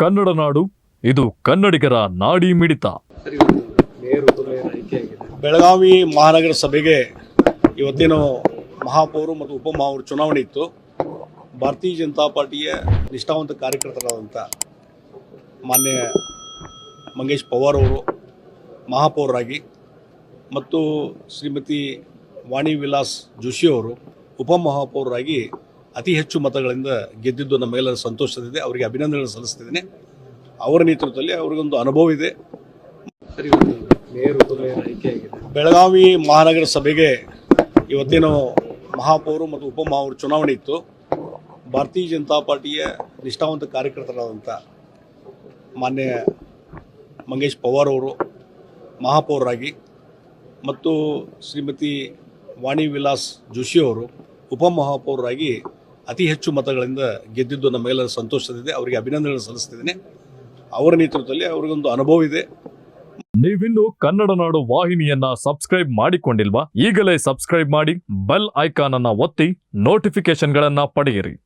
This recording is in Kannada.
ಕನ್ನಡ ನಾಡು, ಇದು ಕನ್ನಡಿಗರ ನಾಡಿ ಮಿಡಿತ. ಬೆಳಗಾವಿ ಮಹಾನಗರ ಸಭೆಗೆ ಇವತ್ತೇನು ಮಹಾಪೌರು ಮತ್ತು ಉಪಮಹಾಪೌರು ಚುನಾವಣೆ ಇತ್ತು. ಭಾರತೀಯ ಜನತಾ ಪಾರ್ಟಿಯ ನಿಷ್ಠಾವಂತ ಕಾರ್ಯಕರ್ತರಾದಂಥ ಮಾನ್ಯ ಮಂಗೇಶ್ ಪವಾರ್ ಅವರು ಮಹಾಪೌರರಾಗಿ ಮತ್ತು ಶ್ರೀಮತಿ ವಾಣಿ ವಿಲಾಸ್ ಜೋಶಿ ಅವರು ಉಪಮಹಾಪೌರರಾಗಿ ಅತಿ ಹೆಚ್ಚು ಮತಗಳಿಂದ ಗೆದ್ದಿದ್ದು ನಮಗೆಲ್ಲರ ಸಂತೋಷದಿದೆ ಅವರಿಗೆ ಅಭಿನಂದನೆಗಳು ಸಲ್ಲಿಸ್ತಿದ್ದೇನೆ. ಅವರ ನೇತೃತ್ವದಲ್ಲಿ ಅವರಿಗೊಂದು ಅನುಭವ ಇದೆ. ಬೆಳಗಾವಿ ಮಹಾನಗರ ಸಭೆಗೆ ಇವತ್ತೇನು ಮಹಾಪೌರು ಮತ್ತು ಉಪಮಹಾಪೌರು ಚುನಾವಣೆ ಇತ್ತು. ಭಾರತೀಯ ಜನತಾ ಪಾರ್ಟಿಯ ನಿಷ್ಠಾವಂತ ಕಾರ್ಯಕರ್ತರಾದಂಥ ಮಾನ್ಯ ಮಂಗೇಶ್ ಪವಾರ್ ಅವರು ಮಹಾಪೌರರಾಗಿ ಮತ್ತು ಶ್ರೀಮತಿ ವಾಣಿ ವಿಲಾಸ್ ಜೋಶಿ ಅವರು ಉಪಮಹಾಪೌರರಾಗಿ ಅತಿ ಹೆಚ್ಚು ಮತಗಳಿಂದ ಗೆದ್ದಿದ್ದು ನಮಗೆಲ್ಲರ ಸಂತೋಷದಿದೆ. ಅವರಿಗೆ ಅಭಿನಂದನೆ ಸಲ್ಲಿಸ್ತಿದ್ದೇನೆ. ಅವರ ನೇತೃತ್ವದಲ್ಲಿ ಅವ್ರಿಗೊಂದು ಅನುಭವ ಇದೆ. ನೀವಿನ್ನು ಕನ್ನಡ ನಾಡು ವಾಹಿನಿಯನ್ನ ಸಬ್ಸ್ಕ್ರೈಬ್ ಮಾಡಿಕೊಂಡಿಲ್ವಾ? ಈಗಲೇ ಸಬ್ಸ್ಕ್ರೈಬ್ ಮಾಡಿ, ಬೆಲ್ ಐಕಾನ್ ಅನ್ನ ಒತ್ತಿ ನೋಟಿಫಿಕೇಶನ್ಗಳನ್ನ ಪಡೆಯಿರಿ.